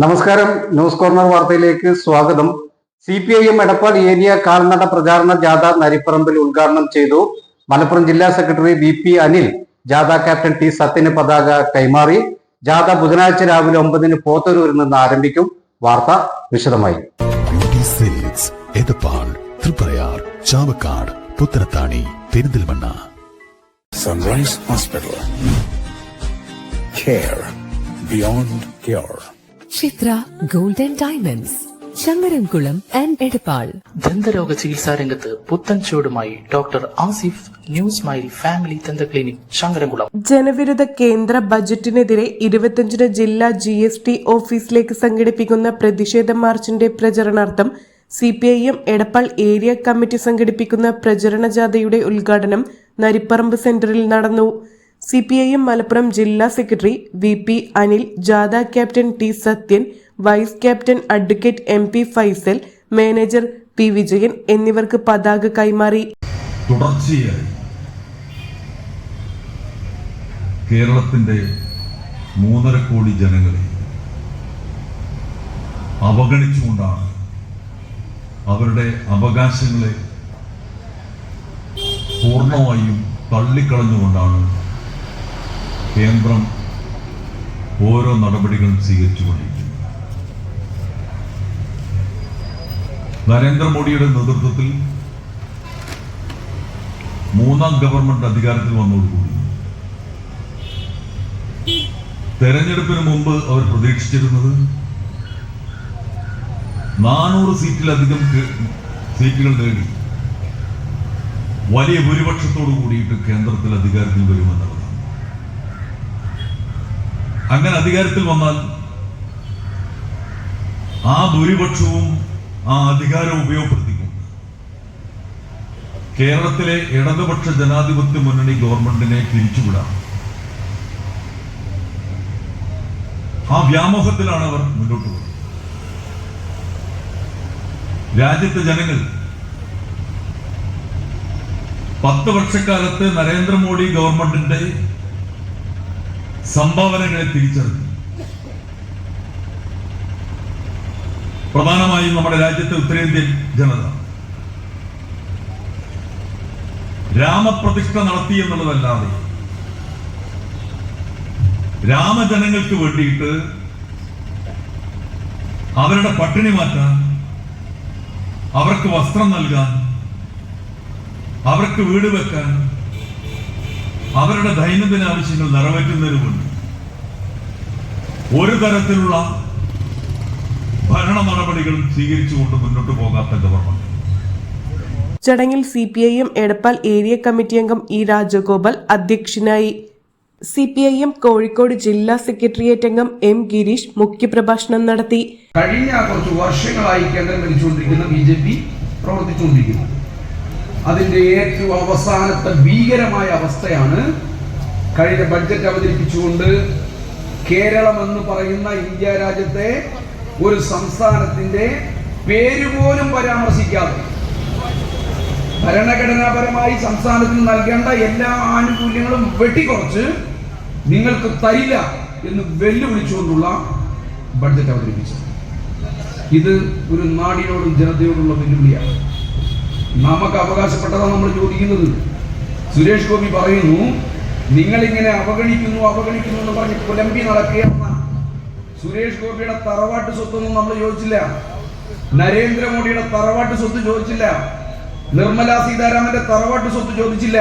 നമസ്കാരം. News corner വാർത്തയിലേക്ക് സ്വാഗതം. C P I M Edappal area കാൽനട പ്രചാരണ ജാഥ നരിപ്പറമ്പിൽ ഉദ്ഘാടനം ചെയ്തു. മലപ്പുറം ജില്ലാ സെക്രട്ടറി വി പി അനിൽ ജാഥ ക്യാപ്റ്റൻ ടി സത്യന് പതാക കൈമാറി. ജാഥ ബുധനാഴ്ച രാവിലെ ഒമ്പതിന് പോത്തൂരിൽ നിന്ന് ആരംഭിക്കും. വാർത്ത വിശദമായി. Chavakkad Puthanathani Perinthalmanna. Sunrise hospital care beyond cure. Chithra golden diamonds Changaramkulam and Edappal. ദന്തരോഗ ചികിത്സാ രംഗത്ത് പുത്തൻ ചുവടുമായി doctor Asif new smile family ദന്ത ക്ലിനിക് ശങ്കരംകുളം ജനവിരുദ്ധ കേന്ദ്ര ബജറ്റിനെതിരെ ഇരുപത്തിയഞ്ചിന് ജില്ലാ ജി എസ് ടി ഓഫീസിലേക്ക് സംഘടിപ്പിക്കുന്ന പ്രതിഷേധ മാർച്ചിന്റെ പ്രചരണാർത്ഥം C P I M Edappal area committee സംഘടിപ്പിക്കുന്ന പ്രചരണ ജാഥയുടെ ഉദ്ഘാടനം നരിപ്പറമ്പ് സെന്ററിൽ നടന്നു. C P I M Malappuram ജില്ലാ സെക്രട്ടറി വി പി അനിൽ ജാഥ captain T Sathyan vice captain advocate M P Faisal manager P Vijayan എന്നിവർക്ക് പതാക കൈമാറി. കേരളത്തിന്റെ മൂന്നര കോടി ജനങ്ങളെ അവഗണിച്ചുകൊണ്ടാണ് അവരുടെ അവകാശങ്ങളെ പൂർണമായും തള്ളിക്കളഞ്ഞുകൊണ്ടാണ് കേന്ദ്രം ഓരോ നടപടികളും സ്വീകരിച്ചുകൊണ്ടിരിക്കുന്നു. നരേന്ദ്രമോദിയുടെ നേതൃത്വത്തിൽ മൂന്നാം ഗവൺമെന്റ് അധികാരത്തിൽ വന്നതോടുകൂടി തെരഞ്ഞെടുപ്പിന് മുമ്പ് അവർ പ്രതീക്ഷിച്ചിരുന്നത് നാനൂറ് സീറ്റിലധികം സീറ്റുകൾ നേടി വലിയ ഭൂരിപക്ഷത്തോടു കൂടിയിട്ട് കേന്ദ്രത്തിൽ അധികാരത്തിൽ വരുമെന്നുള്ളതാണ് അങ്ങനെ അധികാരത്തിൽ വന്നാൽ ആ ഭൂരിപക്ഷവും ആ അധികാരം ഉപയോഗപ്പെടുത്തിക്കും. കേരളത്തിലെ ഇടതുപക്ഷ ജനാധിപത്യ മുന്നണി ഗവൺമെന്റിനെ പിരിച്ചുവിടാം. ആ വ്യാമോഹത്തിലാണ് അവർ മുന്നോട്ട് പോകുന്നത്. രാജ്യത്തെ ജനങ്ങൾ പത്ത് വർഷക്കാലത്ത് നരേന്ദ്രമോദി ഗവൺമെന്റിന്റെ സംഭാവനകളെ തിരിച്ചറിഞ്ഞു. പ്രധാനമായും നമ്മുടെ രാജ്യത്തെ ഉത്തരേന്ത്യൻ ജനത രാമപ്രതിഷ്ഠ നടത്തി എന്നുള്ളതല്ലാതെ രാമജനങ്ങൾക്ക് വേണ്ടിയിട്ട് അവരുടെ പട്ടിണി മാറ്റാൻ അവർക്ക് വസ്ത്രം നൽകാൻ അവർക്ക് വീട് വെക്കാൻ അവരുടെ ദൈനംദിന ആവശ്യങ്ങൾ നിറവേറ്റുന്നതിനുമുണ്ട്. ഒരു തരത്തിലുള്ള ഭരണ നടപടികളും സ്വീകരിച്ചുകൊണ്ട് മുന്നോട്ട് പോകാത്ത ഗവൺമെന്റ് ചടങ്ങിൽ C P I M Edappal area committee അംഗം ഇ രാജഗോപാൽ അധ്യക്ഷനായി C P I M Kozhikode ജില്ലാ സെക്രട്ടേറിയറ്റ് അംഗം എം ഗിരീഷ് മുഖ്യപ്രഭാഷണം നടത്തി. കഴിഞ്ഞ കുറച്ച് വർഷങ്ങളായി കേന്ദ്രം ഭരിച്ചുകൊണ്ടിരിക്കുന്ന ബി ജെ പി പ്രവർത്തിച്ചുകൊണ്ടിരിക്കുന്നു. അതിന്റെ ഏറ്റവും അവസാനത്തെ ഭീകരമായ അവസ്ഥയാണ് കഴിഞ്ഞ ബഡ്ജറ്റ് അവതരിപ്പിച്ചുകൊണ്ട് കേരളം എന്ന് പറയുന്ന ഇന്ത്യ രാജ്യത്തെ ഒരു സംസ്ഥാനത്തിന്റെ പേര് പോലും പരാമർശിക്കാതെ ഭരണഘടനാപരമായി സംസ്ഥാനത്തിന് നൽകേണ്ട എല്ലാ ആനുകൂല്യങ്ങളും വെട്ടിക്കുറച്ച് നിങ്ങൾക്ക് തരില്ല എന്ന് വെല്ലുവിളിച്ചുകൊണ്ടുള്ള ബഡ്ജറ്റ് അവതരിപ്പിച്ചത്. ഇത് ഒരു നാടിനോടും ജനതയോടുള്ള വെല്ലുവിളിയാണ്. നമുക്ക് അവകാശപ്പെട്ടതാണ് നമ്മൾ ചോദിക്കുന്നത്. സുരേഷ് ഗോപി പറയുന്നു നിങ്ങളിങ്ങനെ അവഗണിക്കുന്നു അവഗണിക്കുന്നു എന്ന് പറഞ്ഞ് പുലമ്പി നടക്കുകയെന്ന സുരേഷ് ഗോപിയുടെ തറവാട്ട് സ്വത്തൊന്നും നമ്മൾ ചോദിച്ചില്ല. നരേന്ദ്രമോദിയുടെ തറവാട്ട് സ്വത്ത് ചോദിച്ചില്ല. നിർമ്മല സീതാരാമന്റെ തറവാട്ട് സ്വത്ത് ചോദിച്ചില്ല.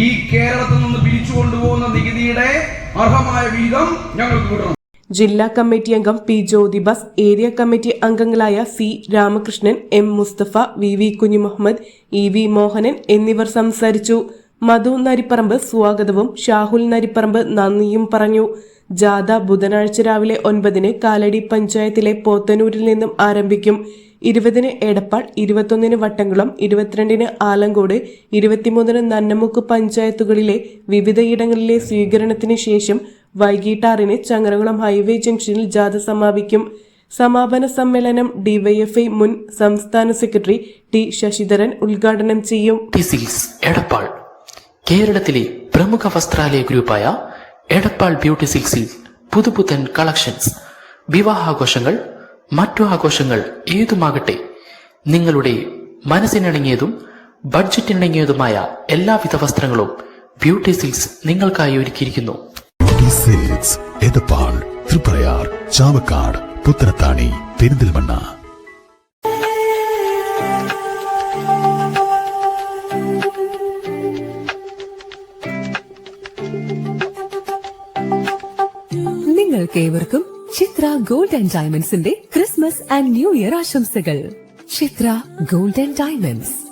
ഈ കേരളത്തിൽ നിന്ന് പിരിച്ചു കൊണ്ടുപോകുന്ന നികുതിയുടെ അർഹമായ വീതം ഞങ്ങൾക്ക് കിട്ടണം. ജില്ലാ കമ്മിറ്റി അംഗം പി ജ്യോതിബാസ് ഏരിയ കമ്മിറ്റി അംഗങ്ങളായ C Ramakrishnan M Musthafa V V Kunjumuhammed E V Mohanan എന്നിവർ സംസാരിച്ചു. മധു നരിപ്പറമ്പ് സ്വാഗതവും ഷാഹുൽ നരിപ്പറമ്പ് നന്ദിയും പറഞ്ഞു. ജാഥ ബുധനാഴ്ച രാവിലെ ഒൻപതിന് കാലടി പഞ്ചായത്തിലെ പോത്തനൂരിൽ നിന്നും ആരംഭിക്കും. ഇരുപതിന് എടപ്പാൾ ഇരുപത്തൊന്നിന് വട്ടംകുളം ഇരുപത്തിരണ്ടിന് ആലങ്കോട് ഇരുപത്തിമൂന്നിന് നന്നമുക്ക് പഞ്ചായത്തുകളിലെ വിവിധയിടങ്ങളിലെ സ്വീകരണത്തിന് ശേഷം വൈകിട്ട് ആറിന് ചങ്ങരകുളം ഹൈവേ ജംഗ്ഷനിൽ ജാഥ സമാപിക്കും. സമാപന സമ്മേളനം ഡിവൈഎഫ്ഐ മുൻ സംസ്ഥാന സെക്രട്ടറി ടി ശശിധരൻ ഉദ്ഘാടനം ചെയ്യും. സിൽസ് എടപ്പാൾ. കേരളത്തിലെ പ്രമുഖ വസ്ത്രാലയ ഗ്രൂപ്പായ എടപ്പാൾ ബ്യൂട്ടി സിൽക്സിൽ പുതുപുത്തൻ കളക്ഷൻസ്. വിവാഹാഘോഷങ്ങൾ മറ്റു ആഘോഷങ്ങൾ ഏതുമാകട്ടെ നിങ്ങളുടെ മനസ്സിനിണങ്ങിയതും ബഡ്ജറ്റിനിണങ്ങിയതുമായ എല്ലാവിധ വസ്ത്രങ്ങളും ബ്യൂട്ടി സിൽക്സ് നിങ്ങൾക്കായി ഒരുക്കിയിരിക്കുന്നു. സിൽക്സ് എടപ്പാൾ തൃപ്രയാർ ചാവക്കാട് പുത്തനത്താണി പെരിന്തൽമണ്ണ നിങ്ങൾക്കേവർക്കും ചിത്ര ഗോൾഡ് ആൻഡ് ഡയമണ്ട്സിന്റെ ക്രിസ്മസ് ആൻഡ് ന്യൂ ഇയർ ആശംസകൾ. Chithra gold and diamonds.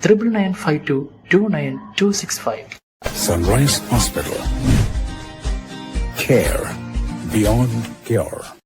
Triple nine five two two nine two six five Sunrise Hospital. Care beyond cure.